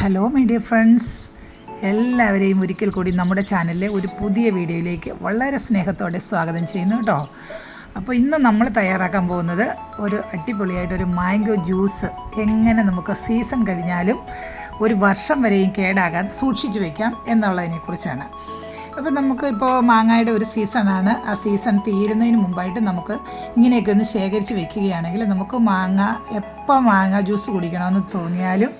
Hello my dear friends എല്ലാവരെയും ഒരിക്കൽ കൂടി നമ്മുടെ ചാനലിലെ ഒരു പുതിയ വീഡിയോയിലേക്ക് വളരെ സ്നേഹത്തോടെ സ്വാഗതം ചെയ്യുന്നു കേട്ടോ. അപ്പോൾ ഇന്ന് നമ്മൾ തയ്യാറാക്കാൻ പോകുന്നത് ഒരു അടിപൊളിയായിട്ടൊരു മാംഗോ ജ്യൂസ് എങ്ങനെ നമുക്ക് സീസൺ കഴിഞ്ഞാലും ഒരു വർഷം വരെയും കേടാകാതെ സൂക്ഷിച്ചു വയ്ക്കാം എന്നുള്ളതിനെക്കുറിച്ചാണ് അപ്പോൾ നമുക്ക് ഇപ്പോൾ മാങ്ങയുടെ ഒരു സീസണാണ്. ആ സീസൺ തീരുന്നതിന് മുമ്പായിട്ട് നമുക്ക് ഇങ്ങനെയൊക്കെ ഒന്ന് ശേഖരിച്ച് വെക്കുകയാണെങ്കിൽ നമുക്ക് മാങ്ങ എപ്പോൾ മാങ്ങ ജ്യൂസ് കുടിക്കണമെന്ന് തോന്നിയാലും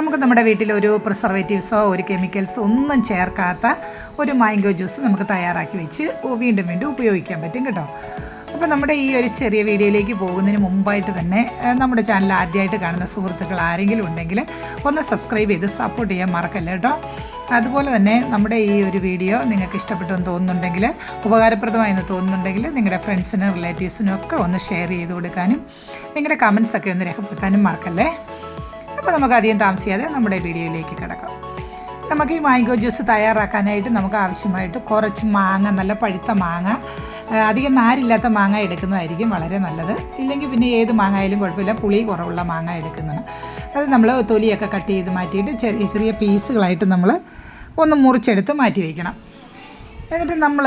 നമുക്ക് നമ്മുടെ വീട്ടിൽ ഒരു പ്രിസർവേറ്റീവ്സോ ഒരു കെമിക്കൽസോ ഒന്നും ചേർക്കാത്ത ഒരു മാംഗോ ജ്യൂസ് നമുക്ക് തയ്യാറാക്കി വെച്ച് വീണ്ടും വീണ്ടും ഉപയോഗിക്കാൻ പറ്റും കേട്ടോ. അപ്പോൾ നമ്മുടെ ഈ ഒരു ചെറിയ വീഡിയോയിലേക്ക് പോകുന്നതിന് മുമ്പായിട്ട് തന്നെ നമ്മുടെ ചാനൽ ആദ്യമായിട്ട് കാണുന്ന സുഹൃത്തുക്കൾ ആരെങ്കിലും ഉണ്ടെങ്കിൽ ഒന്ന് സബ്സ്ക്രൈബ് ചെയ്ത് സപ്പോർട്ട് ചെയ്യാൻ മറക്കല്ല കേട്ടോ. അതുപോലെ തന്നെ നമ്മുടെ ഈ ഒരു വീഡിയോ നിങ്ങൾക്ക് ഇഷ്ടപ്പെട്ടു എന്ന് തോന്നുന്നുണ്ടെങ്കിൽ ഉപകാരപ്രദമായെന്ന് തോന്നുന്നുണ്ടെങ്കിൽ നിങ്ങളുടെ ഫ്രണ്ട്സിനും റിലേറ്റീവ്സിനും ഒക്കെ ഒന്ന് ഷെയർ ചെയ്ത് കൊടുക്കാനും നിങ്ങളുടെ കമൻസ് ഒക്കെ ഒന്ന് രേഖപ്പെടുത്താനും മറക്കല്ലേ? അപ്പോൾ നമുക്ക് അധികം താമസിയാതെ നമ്മുടെ വീഡിയോയിലേക്ക് കിടക്കാം. നമുക്ക് ഈ മാംഗോ ജ്യൂസ് തയ്യാറാക്കാനായിട്ട് നമുക്ക് ആവശ്യമായിട്ട് കുറച്ച് മാങ്ങ നല്ല പഴുത്ത മാങ്ങ. അധികം നാരില്ലാത്ത മാങ്ങ എടുക്കുന്നതായിരിക്കും വളരെ നല്ലത്. ഇല്ലെങ്കിൽ പിന്നെ ഏത് മാങ്ങ ആയാലും കുഴപ്പമില്ല പുളി കുറവുള്ള മാങ്ങ എടുക്കുന്നതാണ്. അത് നമ്മൾ തൊലിയൊക്കെ കട്ട് ചെയ്ത് മാറ്റിയിട്ട് ചെറിയ ചെറിയ പീസുകളായിട്ട് നമ്മൾ ഒന്ന് മുറിച്ചെടുത്ത് മാറ്റി വയ്ക്കണം. എന്നിട്ട് നമ്മൾ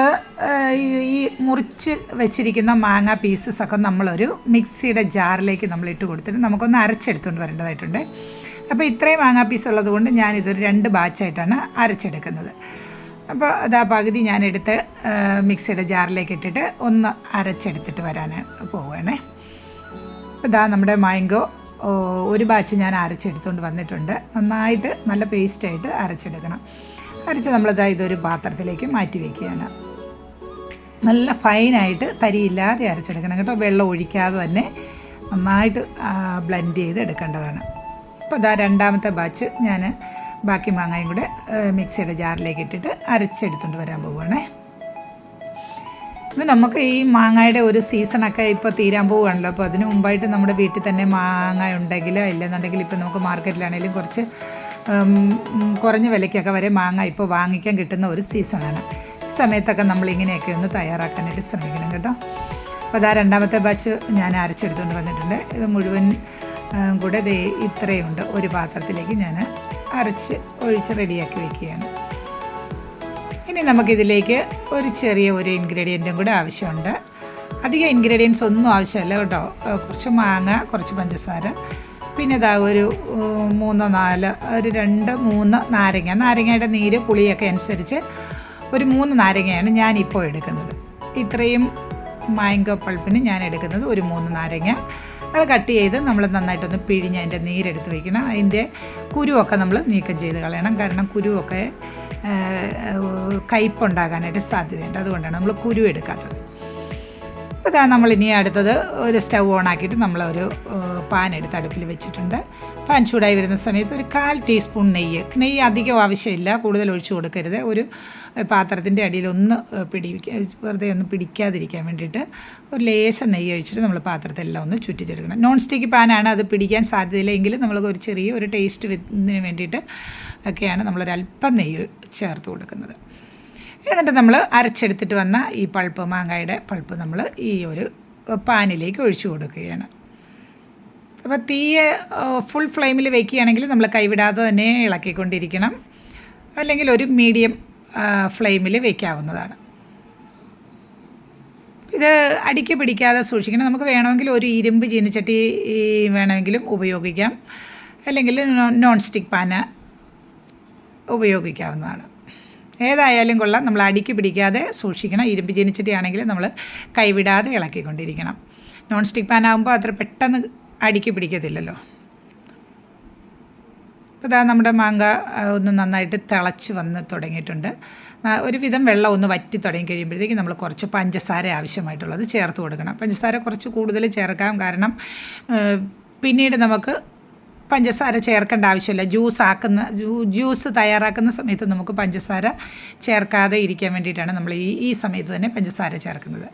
ഈ മുറിച്ച് വെച്ചിരിക്കുന്ന മാങ്ങ പീസസ് ഒക്കെ നമ്മളൊരു മിക്സിയുടെ ജാറിലേക്ക് നമ്മൾ ഇട്ട് കൊടുത്തിട്ട് നമുക്കൊന്ന് അരച്ചെടുത്തുകൊണ്ട് വരേണ്ടതായിട്ടുണ്ട്. അപ്പോൾ ഇത്രയും മാങ്ങ പീസ് ഉള്ളത് കൊണ്ട് ഞാനിതൊരു രണ്ട് ബാച്ചായിട്ടാണ് അരച്ചെടുക്കുന്നത്. അപ്പോൾ അതാ പകുതി ഞാനെടുത്ത് മിക്സിയുടെ ജാറിലേക്ക് ഇട്ടിട്ട് ഒന്ന് അരച്ചെടുത്തിട്ട് വരാൻ പോവുകയാണേ അപ്പോൾ ഇതാ നമ്മുടെ മാങ്കോ ഒരു ബാച്ച് ഞാൻ അരച്ചെടുത്തുകൊണ്ട് വന്നിട്ടുണ്ട്. നന്നായിട്ട് നല്ല പേസ്റ്റായിട്ട് അരച്ചെടുക്കണം. അരച്ച് നമ്മളിതാ ഇതൊരു പാത്രത്തിലേക്ക് മാറ്റി വയ്ക്കുകയാണ് നല്ല ഫൈനായിട്ട് തരിയില്ലാതെ അരച്ചെടുക്കണം കേട്ടോ. വെള്ളം ഒഴിക്കാതെ തന്നെ നന്നായിട്ട് ബ്ലെൻഡ് ചെയ്ത് എടുക്കേണ്ടതാണ്. അപ്പോൾ ഇതാ രണ്ടാമത്തെ ബാച്ച് ഞാൻ ബാക്കി മാങ്ങയും കൂടെ മിക്സിയുടെ ജാറിലേക്ക് ഇട്ടിട്ട് അരച്ചെടുത്തുകൊണ്ട് വരാൻ പോവുകയാണേ ഇത് നമുക്ക് ഈ മാങ്ങയുടെ ഒരു സീസണൊക്കെ ഇപ്പോൾ തീരാൻ പോവുകയാണല്ലോ അപ്പോൾ അതിന് മുമ്പായിട്ട് നമ്മുടെ വീട്ടിൽ തന്നെ മാങ്ങ ഉണ്ടെങ്കിൽ ഇല്ലെന്നുണ്ടെങ്കിൽ ഇപ്പോൾ നമുക്ക് മാർക്കറ്റിലാണെങ്കിലും കുറച്ച് കുറഞ്ഞ വിലയ്ക്കൊക്കെ വരെ മാങ്ങ ഇപ്പോൾ വാങ്ങിക്കാൻ കിട്ടുന്ന ഒരു സീസണാണ്. സമയത്തൊക്കെ നമ്മൾ ഇങ്ങനെയൊക്കെ ഒന്ന് തയ്യാറാക്കാനായിട്ട് ശ്രമിക്കണം കേട്ടോ. അപ്പോൾ അതാ രണ്ടാമത്തെ ബാച്ച് ഞാൻ അരച്ചെടുത്തുകൊണ്ട് വന്നിട്ടുണ്ട്. ഇത് മുഴുവൻ കൂടെ ദേ ഇത്രയുണ്ട്. ഒരു പാത്രത്തിലേക്ക് ഞാൻ അരച്ച് ഒഴിച്ച് റെഡിയാക്കി വെക്കുകയാണ്. ഇനി നമുക്കിതിലേക്ക് ഒരു ചെറിയ ഒരു ഇൻഗ്രീഡിയന്റും കൂടെ ആവശ്യമുണ്ട്. അധികം ഇൻഗ്രീഡിയൻസ് ഒന്നും ആവശ്യമല്ല കേട്ടോ. കുറച്ച് മാങ്ങ കുറച്ച് പഞ്ചസാര പിന്നെ ഇതാ ഒരു മൂന്ന് നാല് ഒരു രണ്ട് മൂന്ന് നാരങ്ങ. നാരങ്ങയുടെ നീര് പുളിയൊക്കെ അനുസരിച്ച് ഒരു മൂന്ന് നാരങ്ങയാണ് ഞാൻ ഇപ്പോൾ എടുക്കുന്നത്. ഇത്രയും മാങ്കോ പൾപ്പിന് ഞാൻ എടുക്കുന്നത് ഒരു മൂന്ന് നാരങ്ങ. അത് കട്ട് ചെയ്ത് നമ്മൾ നന്നായിട്ടൊന്ന് പിഴിഞ്ഞ് അതിന്റെ നീരെടുത്ത് വയ്ക്കണം അതിന്റെ കുരുവൊക്കെ നമ്മൾ നീക്കം ചെയ്ത് കളയണം. കാരണം കുരുവൊക്കെ കയ്പ്പുണ്ടാകാനായിട്ട് സാധ്യതയുണ്ട്. അതുകൊണ്ടാണ് നമ്മൾ കുരു എടുക്കാത്തത്. അപ്പോൾ നമ്മൾ ഇനി അടുത്തത് ഒരു സ്റ്റൗ ഓൺ ആക്കിയിട്ട് നമ്മളൊരു പാൻ എടുത്ത് അടുപ്പിൽ വെച്ചിട്ടുണ്ട്. പാൻ ചൂടായി വരുന്ന സമയത്ത് ഒരു കാൽ ടീസ്പൂൺ നെയ്യ്. നെയ്യ് അധികം ആവശ്യമില്ല കൂടുതൽ ഒഴിച്ചു കൊടുക്കരുത്. ഒരു പാത്രത്തിന്റെ അടിയിൽ ഒന്ന് പിടി വെറുതെ ഒന്ന് പിടിക്കാതിരിക്കാൻ വേണ്ടിയിട്ട് ഒരു ലേശം നെയ്യ് ഒഴിച്ചിട്ട് നമ്മൾ പാത്രത്തെല്ലാം ഒന്ന് ചുറ്റിച്ചെടുക്കണം. നോൺ സ്റ്റിക്ക് പാനാണ് അത് പിടിക്കാൻ സാധ്യതയില്ലെങ്കിലും നമ്മൾ ഒരു ചെറിയ ഒരു ടേസ്റ്റ് വേണ്ടിയിട്ട് ഒക്കെയാണ് നമ്മളൊരല്പം നെയ്യ് ചേർത്ത് കൊടുക്കുന്നത്. എന്നിട്ട് നമ്മൾ അരച്ചെടുത്തിട്ട് വന്ന ഈ പൾപ്പ് മാങ്ങയുടെ പൾപ്പ് നമ്മൾ ഈ ഒരു പാനിലേക്ക് ഒഴിച്ചു കൊടുക്കുകയാണ്. അപ്പോൾ തീയെ ഫുൾ ഫ്ലെയിമിൽ വയ്ക്കുകയാണെങ്കിൽ നമ്മൾ കൈവിടാതെ തന്നെ ഇളക്കിക്കൊണ്ടിരിക്കണം. അല്ലെങ്കിൽ ഒരു മീഡിയം ഫ്ലെയിമിൽ വയ്ക്കാവുന്നതാണ് ഇത് അടിക്ക് പിടിക്കാതെ സൂക്ഷിക്കണം. നമുക്ക് വേണമെങ്കിൽ ഒരു ഇരുമ്പ് ചീനിച്ചട്ടി വേണമെങ്കിലും ഉപയോഗിക്കാം. അല്ലെങ്കിൽ നോൺ സ്റ്റിക്ക് പാന ഉപയോഗിക്കാവുന്നതാണ്. ഏതായാലും കൊള്ളാം. നമ്മൾ അടിക്ക് പിടിക്കാതെ സൂക്ഷിക്കണം. ഇരുമ്പ് ജനിച്ചിട്ടാണെങ്കിൽ നമ്മൾ കൈവിടാതെ ഇളക്കിക്കൊണ്ടിരിക്കണം. നോൺ സ്റ്റിക്ക് പാൻ ആകുമ്പോൾ അത്ര പെട്ടെന്ന് അടിക്ക് പിടിക്കത്തില്ലല്ലോ. അപ്പോൾ ഇതാ നമ്മുടെ മാങ്ക ഒന്ന് നന്നായിട്ട് തിളച്ച് വന്ന് തുടങ്ങിയിട്ടുണ്ട്. ഒരുവിധം വെള്ളം ഒന്ന് വറ്റി തുടങ്ങി കഴിയുമ്പോഴത്തേക്ക് നമ്മൾ കുറച്ച് പഞ്ചസാര ആവശ്യമായിട്ടുള്ളത് ചേർത്ത് കൊടുക്കണം. പഞ്ചസാര കുറച്ച് കൂടുതൽ ചേർക്കാം. കാരണം പിന്നീട് നമുക്ക് പഞ്ചസാര ചേർക്കേണ്ട ആവശ്യമില്ല. ജ്യൂസ് ആക്കുന്ന ജ്യൂ- ജ്യൂസ് തയ്യാറാക്കുന്ന സമയത്ത് നമുക്ക് പഞ്ചസാര ചേർക്കാതെ ഇരിക്കാൻ വേണ്ടിയിട്ടാണ് നമ്മൾ ഈ ഈ സമയത്ത് തന്നെ പഞ്ചസാര ചേർക്കുന്നത്.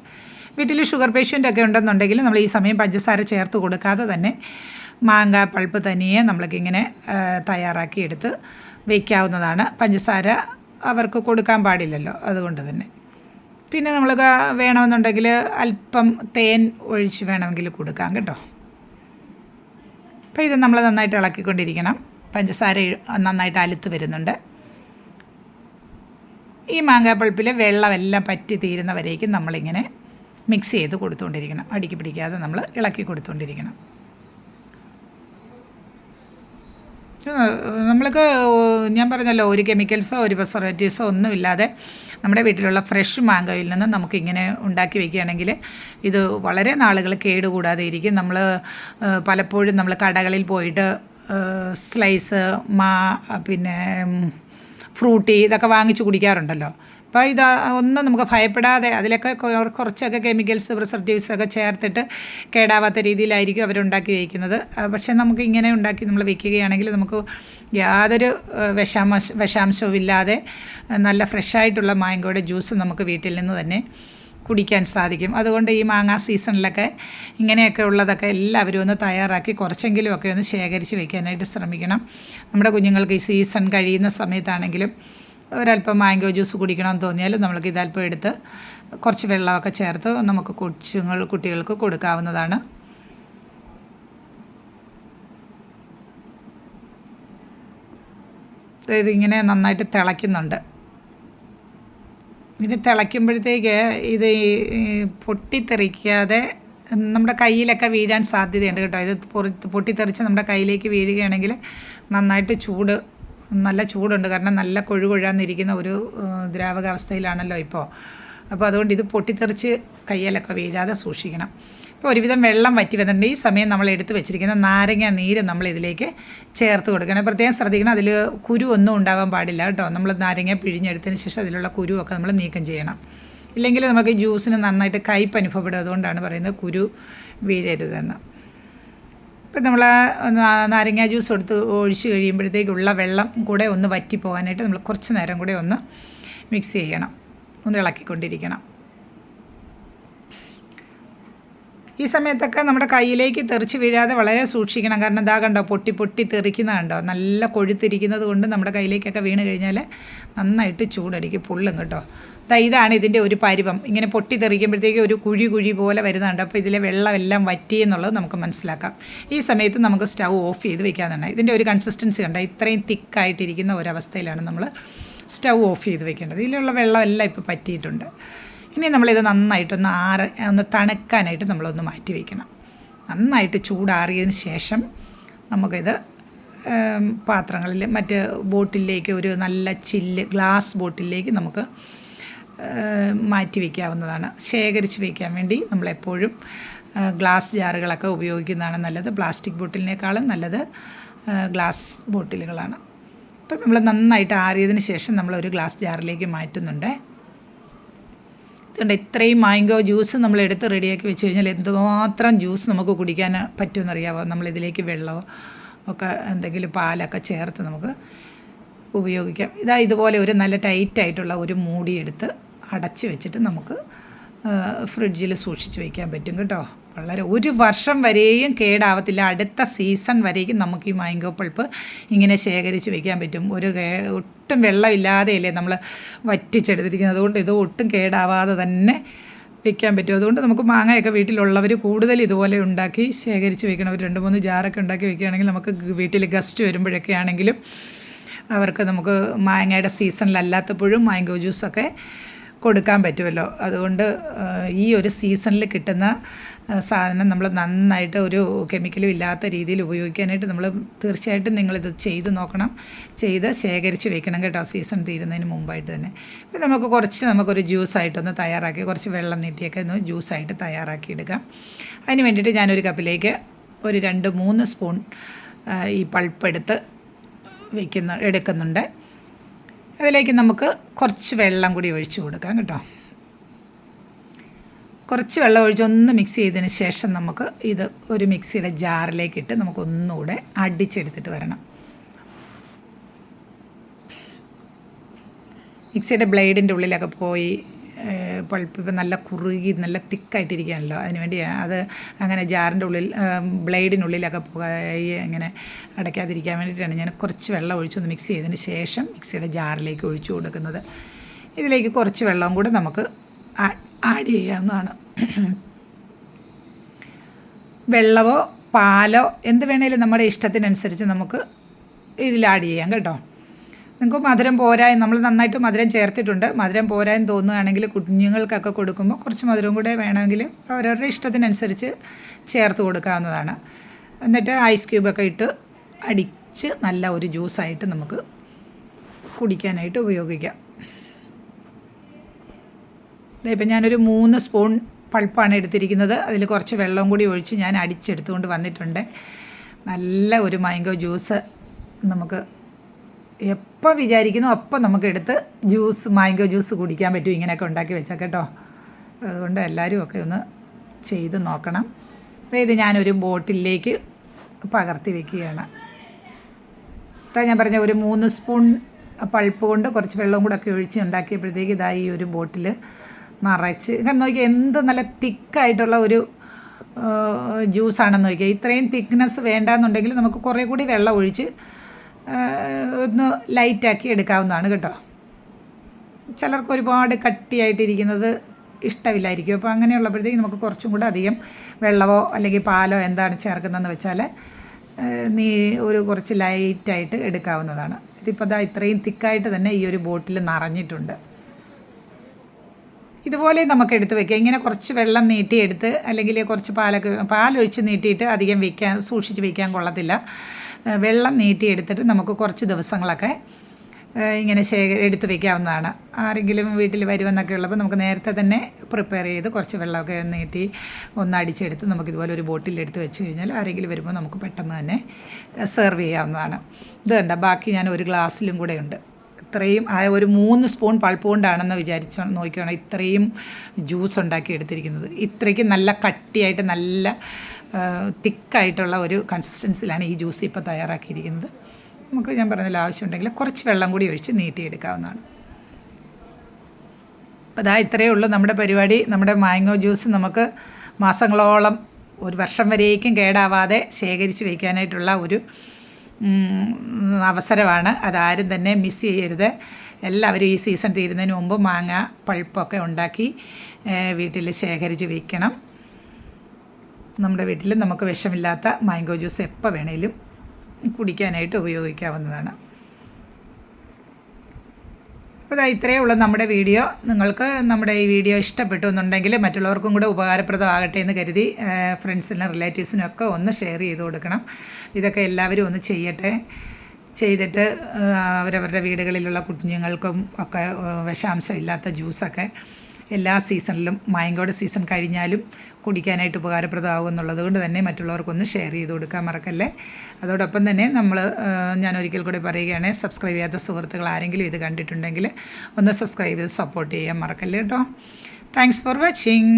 വീട്ടിൽ ഷുഗർ പേഷ്യന്റ് ഒക്കെ ഉണ്ടെന്നുണ്ടെങ്കിൽ നമ്മൾ ഈ സമയം പഞ്ചസാര ചേർത്ത് കൊടുക്കാതെ തന്നെ മാങ്ങ പൾപ്പ് തനിയെ നമ്മൾക്കിങ്ങനെ ഇങ്ങനെ തയ്യാറാക്കി എടുത്ത് വയ്ക്കാവുന്നതാണ് പഞ്ചസാര അവർക്ക് കൊടുക്കാൻ പാടില്ലല്ലോ അതുകൊണ്ട് തന്നെ. പിന്നെ നമ്മൾ വേണമെന്നുണ്ടെങ്കിൽ അല്പം തേൻ ഒഴിച്ച് വേണമെങ്കിൽ കൊടുക്കാം കേട്ടോ. അപ്പോൾ ഇത് നമ്മൾ നന്നായിട്ട് ഇളക്കിക്കൊണ്ടിരിക്കണം. പഞ്ചസാര നന്നായിട്ട് അലുത്ത് വരുന്നുണ്ട്. ഈ മാങ്ങാ പൾപ്പിൽ വെള്ളമെല്ലാം പറ്റി തീരുന്നവരേക്കും നമ്മളിങ്ങനെ മിക്സ് ചെയ്ത് കൊടുത്തുകൊണ്ടിരിക്കണം അടിക്ക് പിടിക്കാതെ നമ്മൾ ഇളക്കി കൊടുത്തുകൊണ്ടിരിക്കണം നമ്മൾക്ക് ഞാൻ പറഞ്ഞല്ലോ ഒരു കെമിക്കൽസോ ഒരു പ്രിസർവേറ്റീവ്സോ ഒന്നുമില്ലാതെ നമ്മുടെ വീട്ടിലുള്ള ഫ്രഷ് മാങ്കോയിൽ നിന്ന് നമുക്കിങ്ങനെ ഉണ്ടാക്കി വെക്കുകയാണെങ്കിൽ ഇത് വളരെ നാളുകൾ കേടുകൂടാതെ ഇരിക്കും. നമ്മൾ പലപ്പോഴും നമ്മൾ കടകളിൽ പോയിട്ട് സ്ലൈസ് മാ പിന്നെ ഫ്രൂട്ടി ഇതൊക്കെ വാങ്ങിച്ച് കുടിക്കാറുണ്ടല്ലോ. അപ്പോൾ ഇത് ഒന്നും നമുക്ക് ഭയപ്പെടാതെ അതിലൊക്കെ കുറച്ചൊക്കെ കെമിക്കൽസ് പ്രിസർവേറ്റീവ്സ് ഒക്കെ ചേർത്തിട്ട് കേടാവാത്ത രീതിയിലായിരിക്കും അവരുണ്ടാക്കി വയ്ക്കുന്നത് പക്ഷേ നമുക്ക് ഇങ്ങനെ ഉണ്ടാക്കി നമ്മൾ വയ്ക്കുകയാണെങ്കിൽ നമുക്ക് യാതൊരു വിഷാംശ വിഷാംശവും ഇല്ലാതെ നല്ല ഫ്രഷായിട്ടുള്ള മാങ്കോയുടെ ജ്യൂസ് നമുക്ക് വീട്ടിൽ നിന്ന് തന്നെ കുടിക്കാൻ സാധിക്കും. അതുകൊണ്ട് ഈ മാങ്ങ സീസണിലൊക്കെ ഇങ്ങനെയൊക്കെ ഉള്ളതൊക്കെ എല്ലാവരും ഒന്ന് തയ്യാറാക്കി കുറച്ചെങ്കിലുമൊക്കെ ഒന്ന് ശേഖരിച്ച് വയ്ക്കാനായിട്ട് ശ്രമിക്കണം. നമ്മുടെ കുഞ്ഞുങ്ങൾക്ക് ഈ സീസൺ കഴിയുന്ന സമയത്താണെങ്കിലും ഒരല്പം മാംഗോ ജ്യൂസ് കുടിക്കണമെന്ന് തോന്നിയാൽ നമ്മൾക്ക് ഇതല്പം എടുത്ത് കുറച്ച് വെള്ളമൊക്കെ ചേർത്ത് നമുക്ക് കൊച്ചുങ്ങൾ കുട്ടികൾക്ക് കൊടുക്കാവുന്നതാണ്. ഇതിങ്ങനെ നന്നായിട്ട് തിളയ്ക്കുന്നുണ്ട്. ഇതിന് തിളയ്ക്കുമ്പോഴത്തേക്ക് ഇത് പൊട്ടിത്തെറിക്കാതെ നമ്മുടെ കയ്യിലൊക്കെ വീഴാൻ സാധ്യതയുണ്ട് കേട്ടോ. ഇത് പൊറി- പൊട്ടിത്തെറിച്ച് നമ്മുടെ കയ്യിലേക്ക് വീഴുകയാണെങ്കിൽ നന്നായിട്ട് ചൂട് നല്ല ചൂടുണ്ട്. കാരണം നല്ല കൊഴുകൊഴാന്നിരിക്കുന്ന ഒരു ദ്രാവകാവസ്ഥയിലാണല്ലോ ഇപ്പോൾ അപ്പോൾ അതുകൊണ്ട് ഇത് പൊട്ടിത്തെറിച്ച് കയ്യിലൊക്കെ വീഴാതെ സൂക്ഷിക്കണം. ഇപ്പോൾ ഒരുവിധം വെള്ളം വറ്റി വന്നിട്ടുണ്ട് ഈ സമയം നമ്മൾ എടുത്ത് വെച്ചിരിക്കുന്ന നാരങ്ങ നീര് നമ്മൾ ഇതിലേക്ക് ചേർത്ത് കൊടുക്കണം. പ്രത്യേകം ശ്രദ്ധിക്കണം. അതിൽ കുരു ഒന്നും ഉണ്ടാവാൻ പാടില്ല കേട്ടോ. നമ്മൾ നാരങ്ങ പിഴിഞ്ഞെടുത്തതിന് ശേഷം അതിലുള്ള കുരുവൊക്കെ നമ്മൾ നീക്കം ചെയ്യണം. ഇല്ലെങ്കിൽ നമുക്ക് ജ്യൂസിന് നന്നായിട്ട് കയ്പ്പ് അനുഭവപ്പെടും. അതുകൊണ്ടാണ് പറയുന്നത് കുരു വീഴരുതെന്ന്. ഇപ്പം നമ്മൾ നാരങ്ങ ജ്യൂസ് എടുത്ത് ഒഴിച്ച് കഴിയുമ്പോഴത്തേക്കുള്ള വെള്ളം കൂടെ ഒന്ന് വറ്റി പോകാനായിട്ട് നമ്മൾ കുറച്ച് നേരം കൂടെ ഒന്ന് മിക്സ് ചെയ്യണം. ഒന്ന് ഇളക്കിക്കൊണ്ടിരിക്കണം. ഈ സമയത്തൊക്കെ നമ്മുടെ കയ്യിലേക്ക് തെറിച്ച് വീഴാതെ വളരെ സൂക്ഷിക്കണം. കാരണം ഇതാ കണ്ടോ പൊട്ടി പൊട്ടി തെറിക്കുന്ന കണ്ടോ? നല്ല കൊഴുത്തിരിക്കുന്നത് കൊണ്ട് നമ്മുടെ കയ്യിലേക്കൊക്കെ വീണ് കഴിഞ്ഞാൽ നന്നായിട്ട് ചൂടടിക്കും പുള്ളും കേട്ടോ. ഇതാണ് ഇതിന്റെ ഒരു പരുവം. ഇങ്ങനെ പൊട്ടി തെറിക്കുമ്പോഴത്തേക്ക് ഒരു കുഴി കുഴി പോലെ വരുന്നുണ്ട്. അപ്പോൾ ഇതിലെ വെള്ളമെല്ലാം വറ്റി എന്നുള്ളത് നമുക്ക് മനസ്സിലാക്കാം. ഈ സമയത്ത് നമുക്ക് സ്റ്റൗ ഓഫ് ചെയ്ത് വെക്കാമെന്നാണ്. ഇതിന്റെ ഒരു കൺസിസ്റ്റൻസി കണ്ട? ഇത്രയും തിക്കായിട്ടിരിക്കുന്ന ഒരവസ്ഥയിലാണ് നമ്മൾ സ്റ്റൗ ഓഫ് ചെയ്ത് വെക്കേണ്ടത്. ഇതിലുള്ള വെള്ളമെല്ലാം ഇപ്പോൾ പറ്റിയിട്ടുണ്ട്. ഇനി നമ്മളിത് നന്നായിട്ടൊന്ന് ആറ് ഒന്ന് തണുക്കാനായിട്ട് നമ്മളൊന്ന് മാറ്റി വയ്ക്കണം നന്നായിട്ട് ചൂടാറിയതിന് ശേഷം നമുക്കിത് പാത്രങ്ങളിൽ മറ്റ് ബോട്ടിലേക്ക് ഒരു നല്ല ചില്ല് ഗ്ലാസ് ബോട്ടിലേക്ക് നമുക്ക് മാറ്റി വയ്ക്കാവുന്നതാണ്. ശേഖരിച്ച് വയ്ക്കാൻ വേണ്ടി നമ്മളെപ്പോഴും ഗ്ലാസ് ജാറുകളൊക്കെ ഉപയോഗിക്കുന്നതാണ് നല്ലത്. പ്ലാസ്റ്റിക് ബോട്ടിലിനേക്കാളും നല്ലത് ഗ്ലാസ് ബോട്ടിലുകളാണ്. ഇപ്പം നമ്മൾ നന്നായിട്ട് ആറിയതിന് ശേഷം നമ്മളൊരു ഗ്ലാസ് ജാറിലേക്ക് മാറ്റുന്നുണ്ട്. ഇതുകൊണ്ട് ഇത്രയും മാംഗോ ജ്യൂസ് നമ്മൾ എടുത്ത് റെഡിയാക്കി വെച്ച് കഴിഞ്ഞാൽ എന്തുമാത്രം ജ്യൂസ് നമുക്ക് കുടിക്കാൻ പറ്റുമെന്നറിയാമോ നമ്മളിതിലേക്ക് വെള്ളമോ ഒക്കെ എന്തെങ്കിലും പാലൊക്കെ ചേർത്ത് നമുക്ക് ഉപയോഗിക്കാം. ഇതാ ഇതുപോലെ ഒരു നല്ല ടൈറ്റായിട്ടുള്ള ഒരു മൂടി എടുത്ത് അടച്ച് വെച്ചിട്ട് നമുക്ക് ഫ്രിഡ്ജിൽ സൂക്ഷിച്ച് വയ്ക്കാൻ പറ്റും കേട്ടോ. വളരെ ഒരു വർഷം വരെയും കേടാവത്തില്ല. അടുത്ത സീസൺ വരേക്കും നമുക്ക് ഈ മാങ്കോ പൾപ്പ് ഇങ്ങനെ ശേഖരിച്ച് വെക്കാൻ പറ്റും. ഒരു കേ ഒട്ടും വെള്ളമില്ലാതെയല്ലേ നമ്മൾ വറ്റിച്ചെടുത്തിരിക്കുന്നത്. അതുകൊണ്ട് ഇത് ഒട്ടും കേടാവാതെ തന്നെ വെക്കാൻ പറ്റും. അതുകൊണ്ട് നമുക്ക് മാങ്ങയൊക്കെ വീട്ടിലുള്ളവർ കൂടുതൽ ഇതുപോലെ ഉണ്ടാക്കി ശേഖരിച്ച് വെക്കണം. ഒരു രണ്ട് മൂന്ന് ജാറൊക്കെ ഉണ്ടാക്കി വെക്കുകയാണെങ്കിൽ നമുക്ക് വീട്ടിൽ ഗസ്റ്റ് വരുമ്പോഴൊക്കെ ആണെങ്കിലും അവർക്ക് നമുക്ക് മാങ്ങയുടെ സീസണിലല്ലാത്തപ്പോഴും മാങ്കോ ജ്യൂസൊക്കെ കൊടുക്കാൻ പറ്റുമല്ലോ. അതുകൊണ്ട് ഈ ഒരു സീസണിൽ കിട്ടുന്ന സാധനം നമ്മൾ നന്നായിട്ട് ഒരു കെമിക്കലും ഇല്ലാത്ത രീതിയിൽ ഉപയോഗിക്കാനായിട്ട് നമ്മൾ തീർച്ചയായിട്ടും നിങ്ങളിത് ചെയ്ത് നോക്കണം. ചെയ്ത് ശേഖരിച്ച് വെക്കണം കേട്ടോ സീസൺ തീരുന്നതിന് മുമ്പായിട്ട് തന്നെ. ഇപ്പം നമുക്ക് കുറച്ച് നമുക്കൊരു ജ്യൂസായിട്ടൊന്ന് തയ്യാറാക്കി കുറച്ച് വെള്ളം നീട്ടിയൊക്കെ ഒന്ന് ജ്യൂസായിട്ട് തയ്യാറാക്കി എടുക്കാം. അതിന് വേണ്ടിയിട്ട് ഞാനൊരു കപ്പിലേക്ക് ഒരു രണ്ട് മൂന്ന് സ്പൂൺ ഈ പൾപ്പെടുത്ത് വയ്ക്കുന്ന എടുക്കുന്നുണ്ട്. അതിലേക്ക് നമുക്ക് കുറച്ച് വെള്ളം കൂടി ഒഴിച്ച് കൊടുക്കാം കേട്ടോ. കുറച്ച് വെള്ളം ഒഴിച്ച് ഒന്ന് മിക്സ് ചെയ്തതിന് ശേഷം നമുക്ക് ഇത് ഒരു മിക്സിയുടെ ജാറിലേക്ക് ഇട്ട് നമുക്ക് ഒന്നുകൂടെ അടിച്ചെടുത്തിട്ട് വരണം. മിക്സിയുടെ ബ്ലേഡിന്റെ ഉള്ളിലൊക്കെ പോയി പൾപ്പ് ഇപ്പം നല്ല കുറുകി നല്ല തിക്കായിട്ടിരിക്കുകയാണല്ലോ. അതിന് വേണ്ടിയാണ് അത് അങ്ങനെ ജാറിന്റെ ഉള്ളിൽ ബ്ലേഡിനുള്ളിലൊക്കെ പോയി അങ്ങനെ അടയ്ക്കാതിരിക്കാൻ വേണ്ടിയിട്ടാണ് ഞാൻ കുറച്ച് വെള്ളം ഒഴിച്ചൊന്ന് മിക്സ് ചെയ്തതിന് ശേഷം മിക്സിയുടെ ജാറിലേക്ക് ഒഴിച്ചു കൊടുക്കുന്നത്. ഇതിലേക്ക് കുറച്ച് വെള്ളം കൂടെ നമുക്ക് ആഡ് ചെയ്യാവുന്നതാണ്. വെള്ളമോ പാലോ എന്ത് വേണേലും നമ്മുടെ ഇഷ്ടത്തിനനുസരിച്ച് നമുക്ക് ഇതിൽ ആഡ് ചെയ്യാം കേട്ടോ. നിങ്ങൾക്ക് മധുരം പോരായ നമ്മൾ നന്നായിട്ട് മധുരം ചേർത്തിട്ടുണ്ട്. മധുരം പോരായെന്ന് തോന്നുകയാണെങ്കിൽ കുഞ്ഞുങ്ങൾക്കൊക്കെ കൊടുക്കുമ്പോൾ കുറച്ച് മധുരം കൂടെ വേണമെങ്കിൽ അവരവരുടെ ഇഷ്ടത്തിനനുസരിച്ച് ചേർത്ത് കൊടുക്കാവുന്നതാണ്. എന്നിട്ട് ഐസ് ക്യൂബൊക്കെ ഇട്ട് അടിച്ച് നല്ല ഒരു ജ്യൂസായിട്ട് നമുക്ക് കുടിക്കാനായിട്ട് ഉപയോഗിക്കാം. ഇപ്പം ഞാനൊരു മൂന്ന് സ്പൂൺ പൾപ്പാണ് എടുത്തിരിക്കുന്നത്. അതിൽ കുറച്ച് വെള്ളം കൂടി ഒഴിച്ച് ഞാൻ അടിച്ചെടുത്തുകൊണ്ട് വന്നിട്ടുണ്ട്. നല്ല ഒരു മാംഗോ ജ്യൂസ് നമുക്ക് എപ്പോൾ വിചാരിക്കുന്നു അപ്പം നമുക്ക് എടുത്ത് ജ്യൂസ് മാംഗോ ജ്യൂസ് കുടിക്കാൻ പറ്റും ഇങ്ങനെയൊക്കെ ഉണ്ടാക്കി വെച്ചാൽ കേട്ടോ. അതുകൊണ്ട് എല്ലാവരും ഒക്കെ ഒന്ന് ചെയ്ത് നോക്കണം. അതായത് ഞാനൊരു ബോട്ടിലേക്ക് പകർത്തി വെക്കുകയാണ്. അതാ ഞാൻ പറഞ്ഞ ഒരു മൂന്ന് സ്പൂൺ പൾപ്പ് കൊണ്ട് കുറച്ച് വെള്ളം കൂടെ ഒക്കെ ഒഴിച്ച് ഉണ്ടാക്കിയപ്പോഴത്തേക്ക് ഇതായി ഒരു ബോട്ടിൽ നിറച്ച്. കാരണം നോക്കിയാൽ എന്ത് നല്ല തിക്കായിട്ടുള്ള ഒരു ജ്യൂസാണെന്ന് നോക്കിയാൽ ഇത്രയും തിക്നെസ് വേണ്ടാന്നുണ്ടെങ്കിൽ നമുക്ക് കുറേ കൂടി വെള്ളം ഒഴിച്ച് ഒന്ന് ലൈറ്റാക്കി എടുക്കാവുന്നതാണ് കേട്ടോ. ചിലർക്ക് ഒരുപാട് കട്ടിയായിട്ടിരിക്കുന്നത് ഇഷ്ടമില്ലായിരിക്കും. അപ്പോൾ അങ്ങനെയുള്ളപ്പോഴത്തേക്ക് നമുക്ക് കുറച്ചും കൂടെ അധികം വെള്ളമോ അല്ലെങ്കിൽ പാലോ എന്താണ് ചേർക്കുന്നതെന്ന് വെച്ചാൽ നീ ഒരു കുറച്ച് ലൈറ്റായിട്ട് എടുക്കാവുന്നതാണ്. ഇതിപ്പോൾ ദാ ഇത്രയും തിക്കായിട്ട് തന്നെ ഈ ഒരു ബോട്ടിൽ നിറഞ്ഞിട്ടുണ്ട്. ഇതുപോലെ നമുക്ക് എടുത്ത് വെക്കാം. ഇങ്ങനെ കുറച്ച് വെള്ളം നീട്ടിയെടുത്ത് അല്ലെങ്കിൽ കുറച്ച് പാലൊക്കെ പാലൊഴിച്ച് നീട്ടിയിട്ട് അധികം വെക്കാൻ സൂക്ഷിച്ച് വെക്കാൻ കൊള്ളത്തില്ല. വെള്ളം നീട്ടിയെടുത്തിട്ട് നമുക്ക് കുറച്ച് ദിവസങ്ങളൊക്കെ ഇങ്ങനെ ശേഖ എടുത്ത് വയ്ക്കാവുന്നതാണ് ആരെങ്കിലും വീട്ടിൽ വരുമെന്നൊക്കെ ഉള്ളപ്പോൾ നമുക്ക് നേരത്തെ തന്നെ പ്രിപ്പയർ ചെയ്ത് കുറച്ച് വെള്ളമൊക്കെ നീട്ടി ഒന്ന് അടിച്ചെടുത്ത് നമുക്ക് ഇതുപോലെ ഒരു ബോട്ടിലെടുത്ത് വെച്ച് കഴിഞ്ഞാൽ ആരെങ്കിലും വരുമ്പോൾ നമുക്ക് പെട്ടെന്ന് തന്നെ സെർവ് ചെയ്യാവുന്നതാണ്. ഇത് കണ്ട ബാക്കി ഞാൻ ഒരു ഗ്ലാസ്സിലും കൂടെ ഉണ്ട്. ഇത്രയും ഒരു മൂന്ന് സ്പൂൺ പൾപ്പ് കൊണ്ടാണെന്ന് വിചാരിച്ചോ നോക്കിയാണ് ഇത്രയും ജ്യൂസ് ഉണ്ടാക്കി എടുത്തിരിക്കുന്നത് ഇത്രയ്ക്ക് നല്ല കട്ടിയായിട്ട് നല്ല തിക്കായിട്ടുള്ള ഒരു കൺസിസ്റ്റൻസിലാണ് ഈ ജ്യൂസ് ഇപ്പോൾ തയ്യാറാക്കിയിരിക്കുന്നത്. നമുക്ക് ഞാൻ പറഞ്ഞതിൽ ആവശ്യമുണ്ടെങ്കിൽ കുറച്ച് വെള്ളം കൂടി ഒഴിച്ച് നീട്ടിയെടുക്കാവുന്നതാണ്. അപ്പോൾ അതാ ഇത്രയേ ഉള്ളൂ നമ്മുടെ പരിപാടി. നമ്മുടെ മാംഗോ ജ്യൂസ് നമുക്ക് മാസങ്ങളോളം ഒരു വർഷം വരേക്കും കേടാവാതെ ശേഖരിച്ച് വയ്ക്കാനായിട്ടുള്ള ഒരു അവസരമാണ്. അതാരും തന്നെ മിസ് ചെയ്യരുത്. എല്ലാവരും ഈ സീസൺ തീരുന്നതിന് മുമ്പ് മാങ്ങ പഴുപ്പൊക്കെ ഉണ്ടാക്കി വീട്ടിൽ ശേഖരിച്ച് വയ്ക്കണം. നമ്മുടെ വീട്ടിൽ നമുക്ക് വിഷമില്ലാത്ത മാംഗോ ജ്യൂസ് എപ്പോൾ വേണേലും കുടിക്കാനായിട്ട് ഉപയോഗിക്കാവുന്നതാണ്. അപ്പോൾ ഇത്രയേ ഉള്ളൂ നമ്മുടെ വീഡിയോ. നിങ്ങൾക്ക് നമ്മുടെ ഈ വീഡിയോ ഇഷ്ടപ്പെട്ടു എന്നുണ്ടെങ്കിൽ മറ്റുള്ളവർക്കും കൂടെ ഉപകാരപ്രദമാകട്ടെ എന്ന് കരുതി ഫ്രണ്ട്സിനും റിലേറ്റീവ്സിനും ഒക്കെ ഒന്ന് ഷെയർ ചെയ്ത് കൊടുക്കണം. ഇതൊക്കെ എല്ലാവരും ഒന്ന് ചെയ്യട്ടെ. ചെയ്തിട്ട് അവരവരുടെ വീടുകളിലുള്ള കുഞ്ഞുങ്ങൾക്കും ഒക്കെ വിഷാംശമില്ലാത്ത ജ്യൂസൊക്കെ എല്ലാ സീസണിലും മായങ്കോട് സീസൺ കഴിഞ്ഞാലും കുടിക്കാനായിട്ട് ഉപകാരപ്രദമാകും എന്നുള്ളത് കൊണ്ട് തന്നെ മറ്റുള്ളവർക്കൊന്ന് ഷെയർ ചെയ്ത് കൊടുക്കാൻ മറക്കല്ലേ. അതോടൊപ്പം തന്നെ നമ്മൾ ഞാൻ ഒരിക്കൽ കൂടി പറയുകയാണ് സബ്സ്ക്രൈബ് ചെയ്യാത്ത സുഹൃത്തുക്കൾ ആരെങ്കിലും ഇത് കണ്ടിട്ടുണ്ടെങ്കിൽ ഒന്ന് സബ്സ്ക്രൈബ് ചെയ്ത് സപ്പോർട്ട് ചെയ്യാൻ മറക്കല്ലേ കേട്ടോ താങ്ക്സ് ഫോർ വാച്ചിങ്